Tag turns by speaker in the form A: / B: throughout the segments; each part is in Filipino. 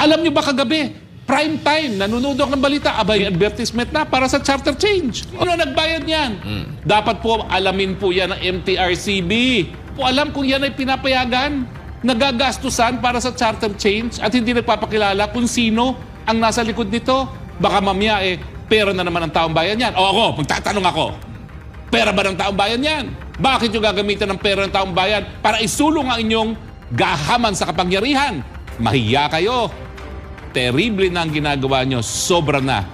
A: Alam niyo ba kagabi, prime time, nanonood ako ng balita, abay, advertisement na para sa charter change. Ano nagbayad niyan? Dapat po alamin po yan ng MTRCB. Po alam kung yan ay pinapayagan, nagagastusan para sa charter change at hindi nagpapakilala kung sino ang nasa likod nito. Baka mamaya eh, pera na naman ang taong bayan yan. O ako, magtatanong ako, Pera ba ng taong bayan yan? Bakit yung gagamitan ng pera ng taong bayan para isulong ang inyong gahaman sa kapangyarihan? Mahiya kayo. Terrible na ang ginagawa nyo. Sobra na.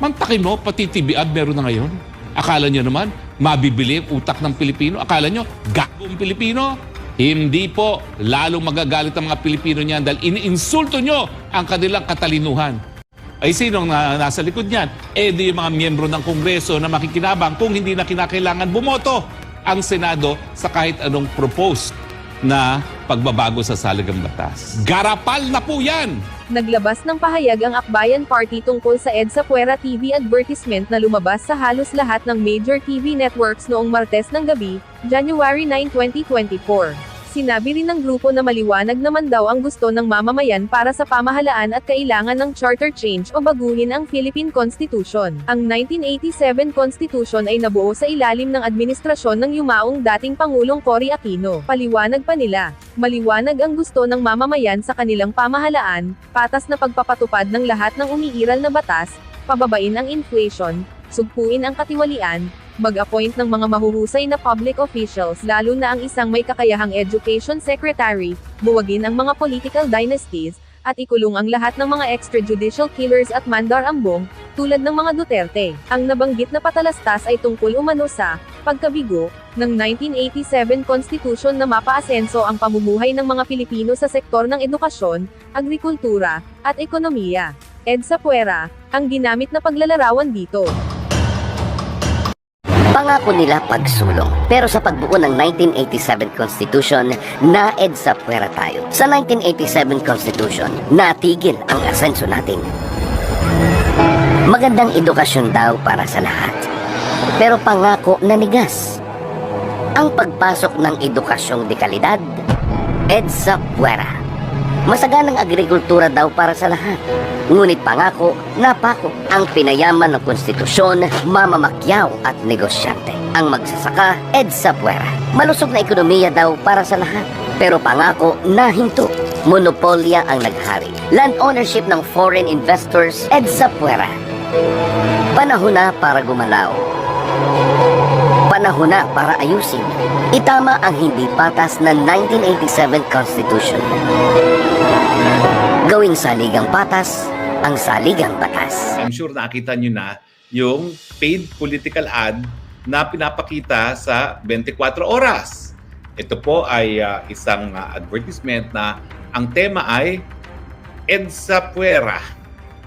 A: Mantakin mo, pati TBAD meron na ngayon. Akala nyo naman, mabibili utak ng Pilipino. Akala nyo, gagong Pilipino. Hindi po. Lalong magagalit ang mga Pilipino niyan dahil iniinsulto nyo ang kanilang katalinuhan ay sinong na, nasa likod niyan? Eh di yung mga miyembro ng Kongreso na makikinabang kung hindi na kinakailangan bumoto ang Senado sa kahit anong proposed na pagbabago sa saligang batas. Garapal na po yan!
B: Naglabas ng pahayag ang Akbayan Party tungkol sa EDSA Puera TV advertisement na lumabas sa halos lahat ng major TV networks noong Martes ng gabi, January 9, 2024. Sinabi rin ng grupo na maliwanag naman daw ang gusto ng mamamayan para sa pamahalaan at kailangan ng charter change o baguhin ang Philippine Constitution. Ang 1987 Constitution ay nabuo sa ilalim ng administrasyon ng yumaong dating Pangulong Cory Aquino. Paliwanag pa nila, maliwanag ang gusto ng mamamayan sa kanilang pamahalaan, patas na pagpapatupad ng lahat ng umiiral na batas, pababain ang inflation, sugpuin ang katiwalian, mag-appoint ng mga mahuhusay na public officials lalo na ang isang may kakayahang education secretary, buwagin ang mga political dynasties, at ikulong ang lahat ng mga extrajudicial killers at mandar ambong, tulad ng mga Duterte. Ang nabanggit na patalastas ay tungkol umano sa pagkabigo ng 1987 Constitution na mapaasenso ang pamumuhay ng mga Pilipino sa sektor ng edukasyon, agrikultura, at ekonomiya. EDSA Puera, ang ginamit na paglalarawan dito.
C: Pangako nila pagsulong. Pero sa pagbuo ng 1987 Constitution, naed sa puwera tayo. Sa 1987 Constitution, natigil ang asenso natin. Magandang edukasyon daw para sa lahat. Pero pangako nanigas. Ang pagpasok ng edukasyong de kalidad, EDSA Puera. Masaganang agrikultura daw para sa lahat. Ngunit pangako, napako ang pinayaman ng konstitusyon, mamamakyaw at negosyante. Ang magsasaka, EDSA Puera. Malusog na ekonomiya daw para sa lahat. Pero pangako, nahinto. Monopolya ang naghari. Land ownership ng foreign investors, EDSA Puera. Panahon na para gumalaw. Panahon na para ayusin. Itama ang hindi patas na 1987 Constitution. Gawing saligang patas ang saligang batas.
A: I'm sure nakita nyo na yung paid political ad na pinapakita sa 24 oras. Ito po ay ah, isang ah, advertisement na ang tema ay EDSA Puera.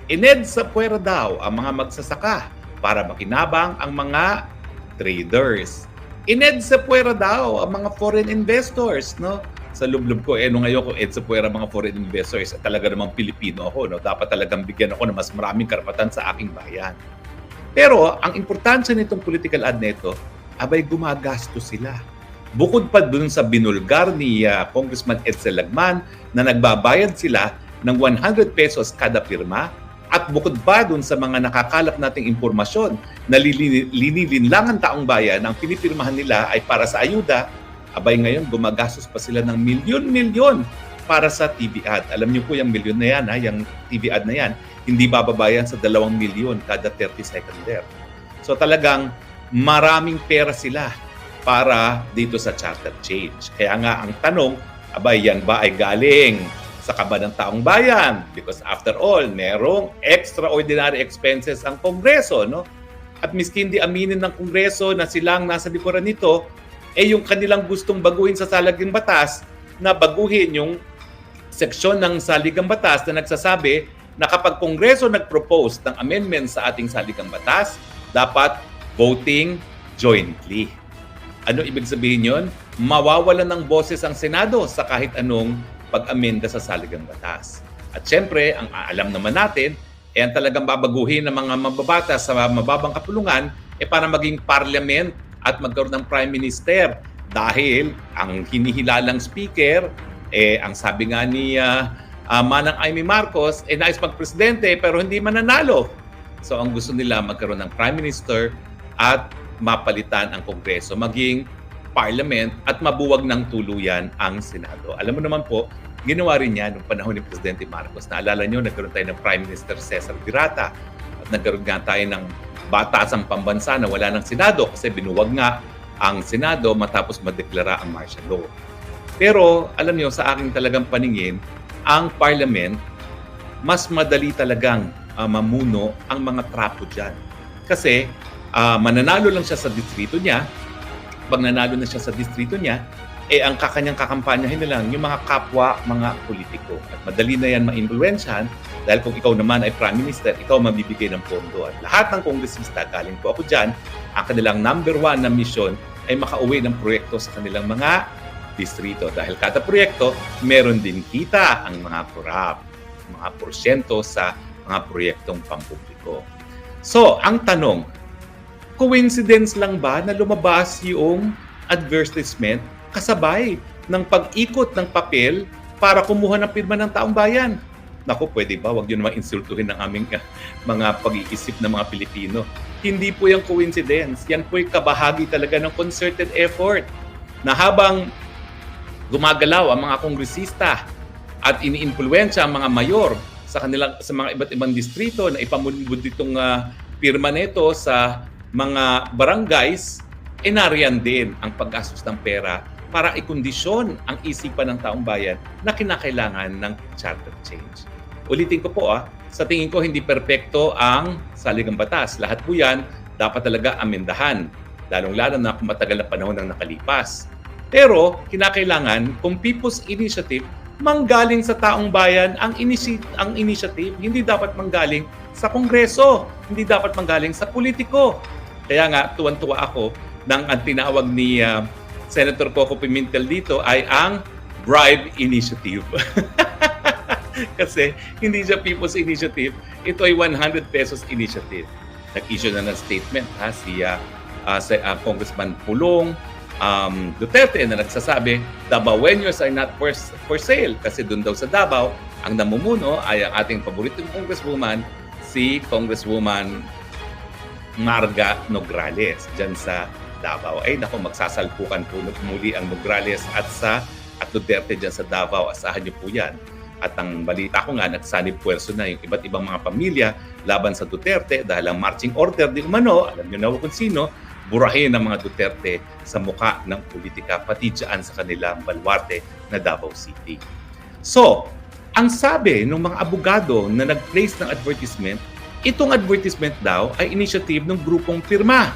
A: Inedsa Puera daw ang mga magsasaka para makinabang ang mga traders. Inedsa Puera daw ang mga foreign investors, no? Sa lublob ko, eh, nung ngayon ko EDSA Puera mga foreign investors, eh, talaga namang Pilipino ako, no? Dapat talagang bigyan ako ng mas maraming karapatan sa aking bayan. Pero ang importansya nitong political ad nito, abay gumagasto sila. Bukod pa dun sa binulgar ni ah, Congressman Edsel Lagman na nagbabayad sila ng 100 pesos kada pirma at bukod pa dun sa mga nakakalap nating impormasyon na linilinlangan taong bayan ang pinipirmahan nila ay para sa ayuda, abay ngayon gumagastos pa sila ng milyon-milyon para sa TV ad. Alam niyo po yung milyon na yan, ha? yung TV ad na yan, hindi bababayan sa dalawang milyon kada 30 second there. So talagang maraming pera sila para dito sa charter change. Kaya nga ang tanong, abay yan ba ay galing sa kaba ng taong bayan? Because after all, merong extraordinary expenses ang Kongreso, no? At miskin di aminin ng Kongreso na silang nasa likuran nito, eh yung kanilang gustong baguhin sa salagang batas na baguhin yung seksyon ng saligang batas na nagsasabi na kapag Kongreso nag-propose ng amendment sa ating saligang batas, dapat voting jointly. Ano ibig sabihin yon? Mawawalan ng boses ang Senado sa kahit anong pag-amenda sa saligang batas. At syempre, ang alam naman natin, eh ang talagang babaguhin ng mga mababatas sa mababang kapulungan eh para maging parliament at magkaroon ng prime minister dahil ang hinihilalang speaker eh ang sabi nga ni ah, uh, Manang Amy Marcos, eh nais magpresidente pero hindi mananalo. So ang gusto nila magkaroon ng Prime Minister at mapalitan ang Kongreso, maging Parliament at mabuwag ng tuluyan ang Senado. Alam mo naman po, ginawa rin yan noong panahon ni Presidente Marcos. Naalala nyo, nagkaroon tayo ng Prime Minister Cesar Virata at nagkaroon nga tayo ng batasang pambansa na wala ng Senado kasi binuwag nga ang Senado matapos madeklara ang martial law. Pero alam niyo sa aking talagang paningin, ang Parliament mas madali talagang ah, mamuno ang mga trapo dyan. Kasi ah, mananalo lang siya sa distrito niya, pag nanalo na siya sa distrito niya, eh ang kakanyang kakampanyahin na lang yung mga kapwa, mga politiko. At madali na yan ma-influensyahan dahil kung ikaw naman ay Prime Minister, ikaw mabibigay ng pondo. At lahat ng kongresista, galing po ako dyan, ang kanilang number one na mission ay makauwi ng proyekto sa kanilang mga distrito. Dahil kada proyekto, meron din kita ang mga korap, mga porsyento sa mga proyektong pampubliko. So, ang tanong, coincidence lang ba na lumabas yung advertisement kasabay ng pag-ikot ng papel para kumuha ng pirma ng taong bayan? Naku, pwede ba? Huwag yun naman insultuhin ng aming uh, mga pag-iisip ng mga Pilipino. Hindi po yung coincidence. Yan po yung kabahagi talaga ng concerted effort na habang gumagalaw ang mga kongresista at iniimpluwensya ang mga mayor sa kanilang sa mga iba't ibang distrito na ipamunbud itong ah, pirma nito sa mga barangays, e nariyan din ang paggastos ng pera para ikondisyon ang isipan ng taong bayan na kinakailangan ng charter change. Ulitin ko po ah, sa tingin ko hindi perpekto ang saligang batas. Lahat po yan dapat talaga amendahan, lalong-lalo na kung matagal na panahon ang nakalipas. Pero kinakailangan kung People's Initiative manggaling sa taong bayan ang, inisi- ang initiative, hindi dapat manggaling sa Kongreso, hindi dapat manggaling sa politiko. Kaya nga, tuwan-tuwa ako nang ang tinawag ni ah, Senator Coco Pimentel dito ay ang bribe initiative. Kasi hindi siya People's Initiative, ito ay 100 pesos initiative. Nag-issue na ng statement ha, si ah, ah, si, ah, Congressman Pulong, um, Duterte na nagsasabi, Dabawenyos are not for, for sale. Kasi doon daw sa Davao, ang namumuno ay ang ating paboritong congresswoman, si Congresswoman Marga Nograles dyan sa Davao. Ay nako, magsasalpukan po muli ang Nograles at sa at Duterte dyan sa Davao. Asahan niyo po yan. At ang balita ko nga, nagsanib puwerso na yung iba't ibang mga pamilya laban sa Duterte dahil ang marching order di umano, alam niyo na kung sino, burahin ng mga Duterte sa muka ng politika, pati dyan sa kanilang balwarte na Davao City. So, ang sabi ng mga abogado na nag-place ng advertisement, itong advertisement daw ay initiative ng grupong pirma.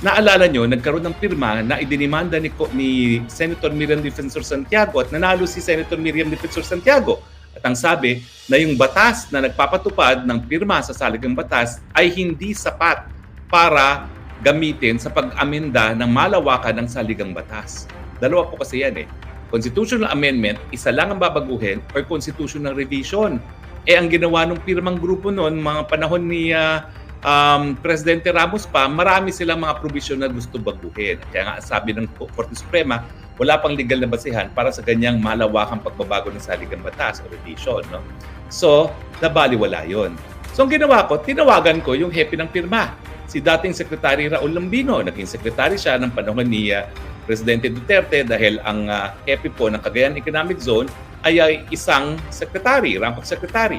A: Naalala nyo, nagkaroon ng pirma na idinimanda ni, ni Senator Miriam Defensor Santiago at nanalo si Senator Miriam Defensor Santiago. At ang sabi na yung batas na nagpapatupad ng pirma sa saligang batas ay hindi sapat para gamitin sa pag-amenda ng malawakan ng saligang batas. Dalawa po kasi yan eh. Constitutional amendment, isa lang ang babaguhin or constitutional revision. Eh ang ginawa ng pirmang grupo noon, mga panahon ni ah, um, Presidente Ramos pa, marami silang mga provision na gusto baguhin. Kaya nga sabi ng Korte Suprema, wala pang legal na basihan para sa ganyang malawakang pagbabago ng saligang batas o revision. No? So, nabaliwala yon. So, ang ginawa ko, tinawagan ko yung hepe ng pirma, si dating Secretary Raul Lambino. Naging secretary siya ng panahon ni ah, Presidente Duterte dahil ang uh, hepe po ng Cagayan Economic Zone ay, ay isang secretary, rank of secretary.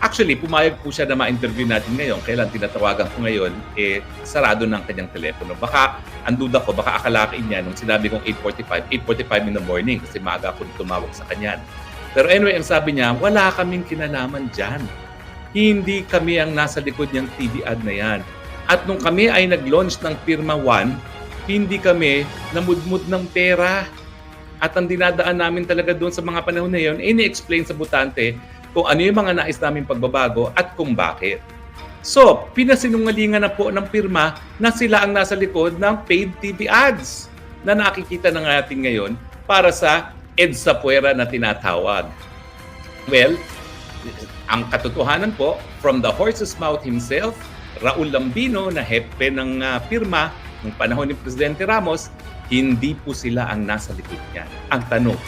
A: Actually, pumayag po siya na ma-interview natin ngayon. Kailan tinatawagan ko ngayon, eh, sarado ng kanyang telepono. Baka, ang duda ko, baka akalakin niya nung sinabi kong 8.45, 8.45 in the morning kasi maaga ako tumawag sa kanya. Pero anyway, ang sabi niya, wala kaming kinalaman dyan. Hindi kami ang nasa likod niyang TV ad na yan. At nung kami ay nag-launch ng Pirma 1, hindi kami namudmud ng pera. At ang dinadaan namin talaga doon sa mga panahon na yun, ini-explain sa butante kung ano yung mga nais namin pagbabago at kung bakit. So, pinasinungalingan na po ng pirma na sila ang nasa likod ng paid TV ads na nakikita na natin ngayon para sa EDSA Puera na tinatawag. Well, ang katotohanan po, from the horse's mouth himself, Raul Lambino na hepe ng ah, pirma ng panahon ni Presidente Ramos, hindi po sila ang nasa likod niyan. Ang tanong,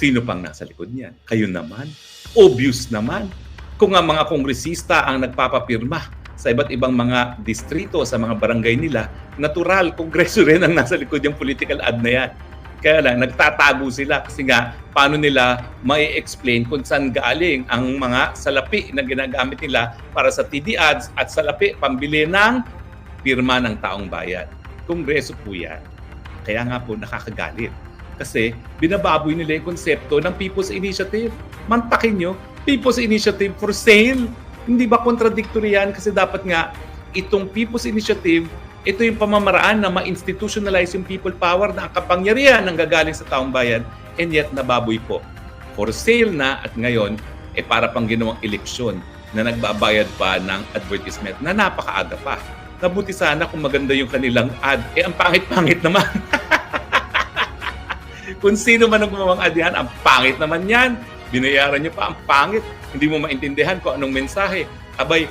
A: Sino pang nasa likod niyan? Kayo naman. Obvious naman. Kung ang mga kongresista ang nagpapapirma sa iba't ibang mga distrito, sa mga barangay nila, natural, kongreso rin ang nasa likod yung political ad na yan. Kaya lang, nagtatago sila kasi nga, paano nila may explain kung saan galing ang mga salapi na ginagamit nila para sa TV ads at salapi pambili ng pirma ng taong bayan. Kongreso po yan. Kaya nga po nakakagalit. Kasi binababoy nila yung konsepto ng People's Initiative. Mantakin nyo, People's Initiative for sale. Hindi ba contradictory yan? Kasi dapat nga, itong People's Initiative, ito yung pamamaraan na ma-institutionalize yung people power na ang kapangyarihan ng gagaling sa taong bayan and yet nababoy po. For sale na at ngayon, eh para pang ginawang eleksyon na nagbabayad pa ng advertisement na napakaaga pa. Nabuti sana kung maganda yung kanilang ad. Eh, ang pangit-pangit naman. kung sino man ang gumawang ad yan, ang pangit naman yan. Binayaran niyo pa, ang pangit. Hindi mo maintindihan kung anong mensahe. Abay,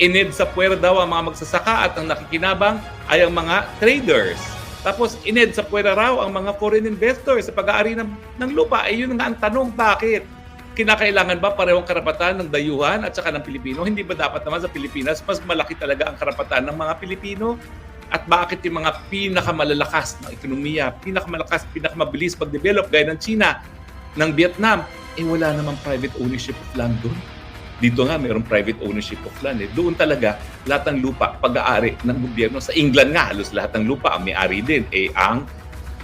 A: ined sa puwer daw ang mga magsasaka at ang nakikinabang ay ang mga traders. Tapos ined sa puwer raw ang mga foreign investors sa pag-aari ng, ng lupa. Eh yun nga ang tanong, bakit? Kinakailangan ba parehong karapatan ng dayuhan at saka ng Pilipino? Hindi ba dapat naman sa Pilipinas mas malaki talaga ang karapatan ng mga Pilipino? At bakit yung mga pinakamalalakas na ekonomiya, pinakamalakas, pinakamabilis pag-develop gaya ng China, ng Vietnam, eh wala namang private ownership of land doon. Dito nga mayroong private ownership of land. Eh. Doon talaga lahat ng lupa pag-aari ng gobyerno. Sa England nga halos lahat ng lupa ang may-ari din eh ang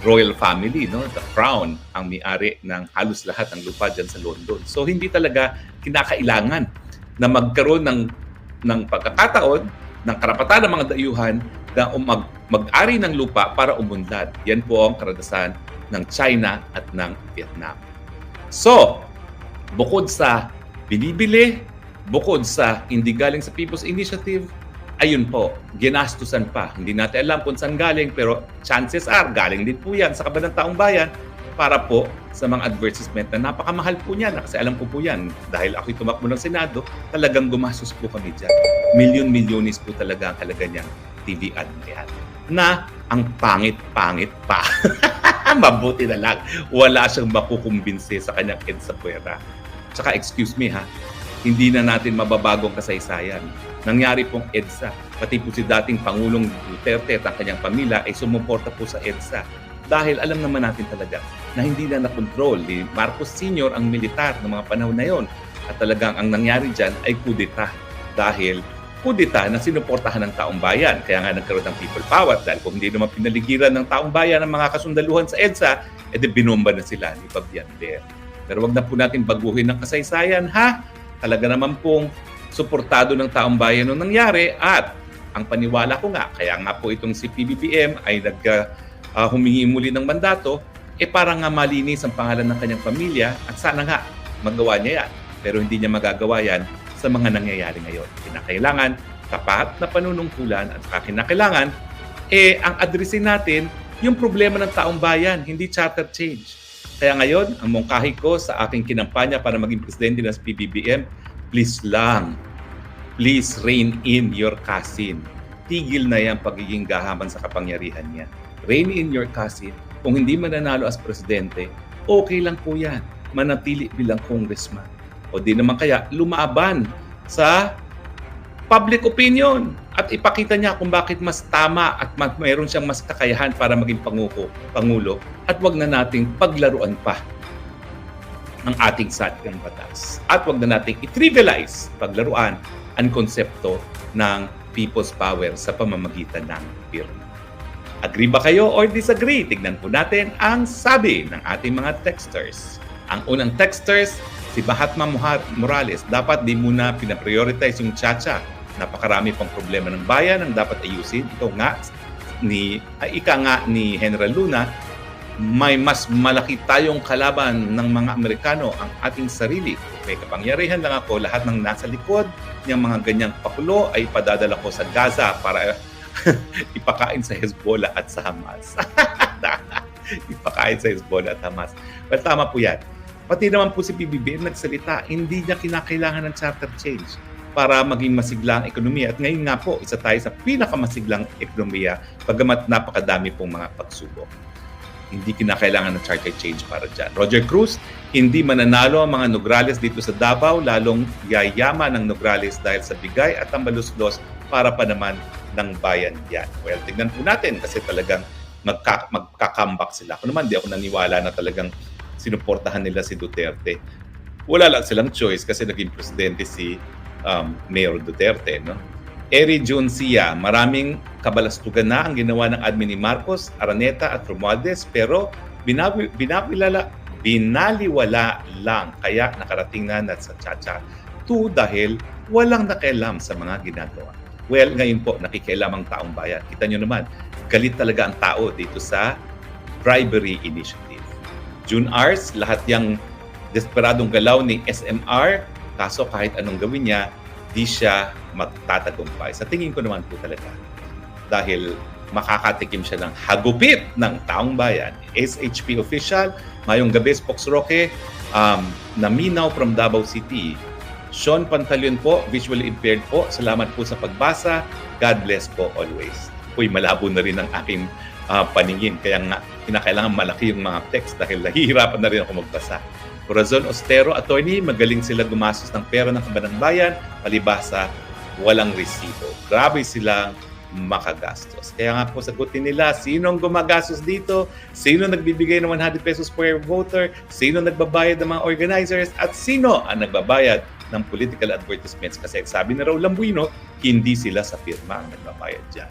A: royal family, no? The crown ang may-ari ng halos lahat ng lupa diyan sa London. So hindi talaga kinakailangan na magkaroon ng ng pagkakataon ng karapatan ng mga dayuhan na um- mag, mag-ari ng lupa para umunlad. Yan po ang karanasan ng China at ng Vietnam. So, bukod sa binibili, bukod sa hindi galing sa People's Initiative, ayun po, ginastusan pa. Hindi natin alam kung saan galing, pero chances are, galing din po yan sa kaban ng taong bayan para po sa mga advertisement na napakamahal po niyan. Kasi alam ko po yan, dahil ako'y tumakbo ng Senado, talagang gumastos po kami dyan. Milyon-milyonis po talaga ang halaga niyang TV ad na yan. Na ang pangit-pangit pa. Mabuti na lang. Wala siyang makukumbinse sa kanyang EDSA. Tsaka excuse me ha, hindi na natin mababagong kasaysayan. Nangyari pong EDSA. Pati po si dating Pangulong Duterte at ang kanyang pamilya ay sumuporta po sa EDSA. Dahil alam naman natin talaga na hindi na nakontrol ni Marcos Sr. ang militar ng mga panahon na yon. At talagang ang nangyari dyan ay kudeta. Dahil kudeta na sinuportahan ng taong bayan. Kaya nga nagkaroon ng people power dahil kung hindi naman pinaligiran ng taong bayan ang mga kasundaluhan sa EDSA, edi binomba na sila ni Fabiander. Pero wag na po natin baguhin ng kasaysayan ha. Talaga naman pong suportado ng taong bayan nung nangyari at ang paniwala ko nga, kaya nga po itong si PBBM ay nag ah, humingi muli ng mandato, eh para nga malinis ang pangalan ng kanyang pamilya at sana nga magawa niya yan. Pero hindi niya magagawa yan sa mga nangyayari ngayon. Kinakailangan tapat na panunungkulan at saka kinakailangan eh ang addressin natin yung problema ng taong bayan, hindi charter change. Kaya ngayon, ang mungkahi ko sa aking kinampanya para maging presidente ng PBBM, please lang, please rein in your cousin. Tigil na yan pagiging gahaman sa kapangyarihan niya. Rein in your cousin. Kung hindi mananalo as presidente, okay lang po yan. Manatili bilang congressman. O di naman kaya lumaban sa public opinion at ipakita niya kung bakit mas tama at ma- mayroon siyang mas kakayahan para maging panguko, pangulo at wag na nating paglaruan pa ang ating satikang batas. At wag na nating i-trivialize paglaruan ang konsepto ng people's power sa pamamagitan ng pirma. Agree ba kayo or disagree? Tignan po natin ang sabi ng ating mga texters. Ang unang texters, si Mahatma Morales, dapat di muna pinaprioritize yung chacha. Napakarami pang problema ng bayan ang dapat ayusin. Ito nga, ni, ay, ika nga ni General Luna, may mas malaki tayong kalaban ng mga Amerikano ang ating sarili. May kapangyarihan lang ako, lahat ng nasa likod ng mga ganyang pakulo ay padadala ko sa Gaza para ipakain sa Hezbollah at sa Hamas. ipakain sa Hezbollah at Hamas. Well, tama po yan. Pati naman po si PBBM nagsalita, hindi niya kinakailangan ng charter change para maging masigla ang ekonomiya. At ngayon nga po, isa tayo sa pinakamasiglang ekonomiya, pagamat napakadami pong mga pagsubok. Hindi kinakailangan ng charter change para dyan. Roger Cruz, hindi mananalo ang mga Nograles dito sa Davao, lalong yayama ng Nograles dahil sa bigay at ang maluslos para pa naman ng bayan yan. Well, tignan po natin kasi talagang magka, magkakambak sila. Ako naman, di ako naniwala na talagang sinuportahan nila si Duterte. Wala lang silang choice kasi naging presidente si um, Mayor Duterte. No? Eri June Sia, maraming kabalastugan na ang ginawa ng admin ni Marcos, Araneta at Romualdez pero binawi, binawilala, binaliwala lang kaya nakarating na na sa Chacha. Two, dahil walang nakialam sa mga ginagawa. Well, ngayon po, nakikialam ang taong bayan. Kita nyo naman, galit talaga ang tao dito sa bribery initiative. June Ars, lahat yung desperadong galaw ni SMR, kaso kahit anong gawin niya, di siya magtatagumpay. Sa tingin ko naman po talaga. Dahil makakatikim siya ng hagupit ng taong bayan. SHP official, mayong gabi, Spox Roque, um, naminaw from Davao City. Sean Pantalion po, visually impaired po. Salamat po sa pagbasa. God bless po always. Uy, malabo na rin ang aking ah, paningin. Kaya nga, kinakailangan malaki yung mga text dahil nahihirapan na rin ako magbasa. Corazon Ostero, attorney, magaling sila gumastos ng pera ng kabanang bayan, palibasa, walang resibo. Grabe silang makagastos. Kaya nga po sagutin nila, sino ang gumagastos dito? Sino nagbibigay ng 100 pesos per voter? Sino nagbabayad ng mga organizers? At sino ang nagbabayad ng political advertisements? Kasi sabi na raw Lambuino, hindi sila sa firma ang nagbabayad dyan.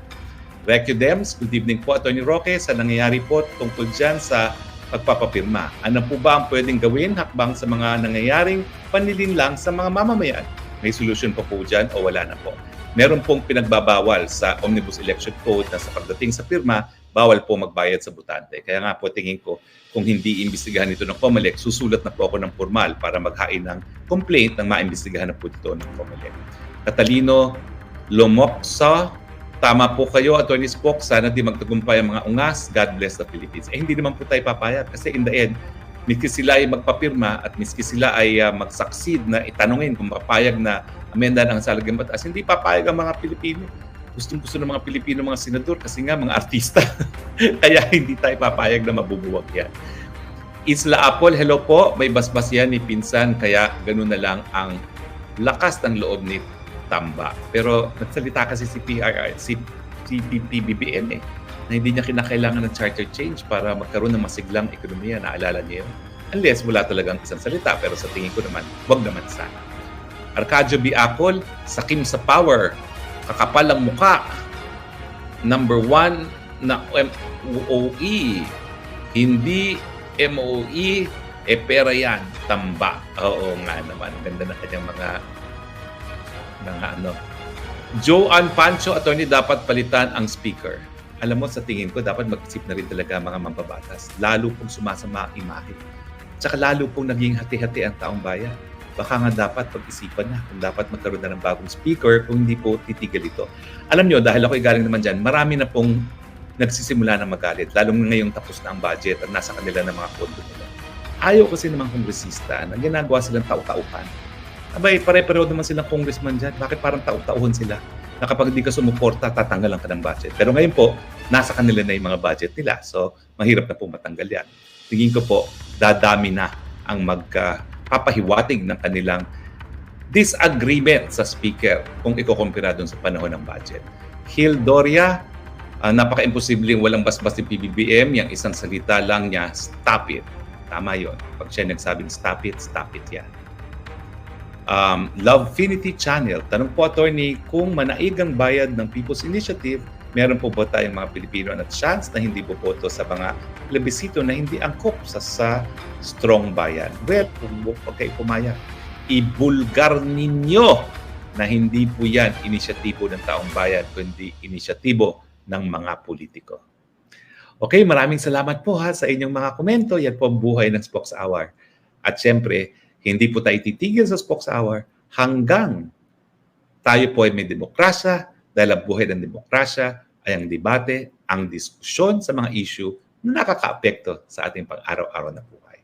A: Recudems, good evening po Attorney Roque sa nangyayari po tungkol dyan sa pagpapapirma. Ano po ba ang pwedeng gawin hakbang sa mga nangyayaring panlilinlang sa mga mamamayan? May solution pa po dyan o wala na po? Meron pong pinagbabawal sa Omnibus Election Code na sa pagdating sa pirma, bawal po magbayad sa butante. Kaya nga po tingin ko, kung hindi imbestigahan ito ng COMELEC, susulat na po ako ng formal para maghain ng complaint ng maimbestigahan na po ito ng COMELEC. Katalino Lomoksa, tama po kayo, Attorney Spock, sana di magtagumpay ang mga ungas. God bless the Philippines. Eh, hindi naman po tayo papayag kasi in the end, miski sila ay magpapirma at miski sila ay uh, mag-succeed na itanungin kung papayag na amenda ng salagang batas, hindi papayag ang mga Pilipino. Gustong gusto ng mga Pilipino mga senador kasi nga mga artista. Kaya hindi tayo papayag na mabubuwag yan. Isla Apple, hello po. May basbas yan ni Pinsan kaya ganun na lang ang lakas ng loob ni Tamba. Pero nagsalita kasi si PRR, si, si PBBM eh, na hindi niya kinakailangan ng charter change para magkaroon ng masiglang ekonomiya. Naalala niyo yun? Unless wala talagang isang salita. Pero sa tingin ko naman, wag naman sana. Arcadio B. Apple, sakim sa power, kakapal ang muka. Number one na MOE, hindi MOE, e pera yan, tamba. Oo nga naman, ganda na kanyang mga mga ano. Joanne Pancho, attorney, dapat palitan ang speaker. Alam mo, sa tingin ko, dapat mag-isip na rin talaga mga mambabatas. Lalo pong sumasama ang imahe. Tsaka lalo pong naging hati-hati ang taong bayan. Baka nga dapat pag-isipan na kung dapat magkaroon na ng bagong speaker kung hindi po titigil ito. Alam nyo, dahil ako galing naman dyan, marami na pong nagsisimula na magalit. Lalong ngayong tapos na ang budget at nasa kanila ng mga pondo nila. Ayaw kasi naman kongresista na ginagawa silang tau-tauhan. Abay, pare-pareho naman silang congressman dyan. Bakit parang tau-tauhan sila? Na kapag hindi ka sumuporta, tatanggalan ka ng budget. Pero ngayon po, nasa kanila na yung mga budget nila. So, mahirap na po matanggal yan. Tingin ko po, dadami na ang magpapahiwatig ng kanilang disagreement sa speaker kung ikukumpira doon sa panahon ng budget. Hil Doria, uh, napaka-imposibleng walang basbas ng PBBM. Yung isang salita lang niya, stop it. Tama yon. Pag siya nagsabing stop it, stop it yan um, Lovefinity Channel. Tanong po, attorney, kung manaigang bayad ng People's Initiative, meron po ba tayong mga Pilipino na chance na hindi boboto sa mga plebisito na hindi angkop sa, sa strong bayan? Well, kung huwag kayo pumayag, ibulgar ninyo na hindi po yan inisyatibo ng taong bayan, kundi inisyatibo ng mga politiko. Okay, maraming salamat po ha sa inyong mga komento. Yan po ang buhay ng Spokes Hour. At syempre, hindi po tayo titigil sa Spokes Hour hanggang tayo po ay may demokrasya dahil ang buhay ng demokrasya ay ang debate, ang diskusyon sa mga issue na nakakaapekto sa ating pang-araw-araw na buhay.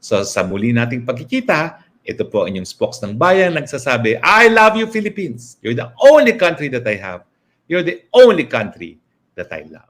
A: So sa muli nating pagkikita, ito po ang inyong spokes ng bayan nagsasabi, I love you Philippines. You're the only country that I have. You're the only country that I love.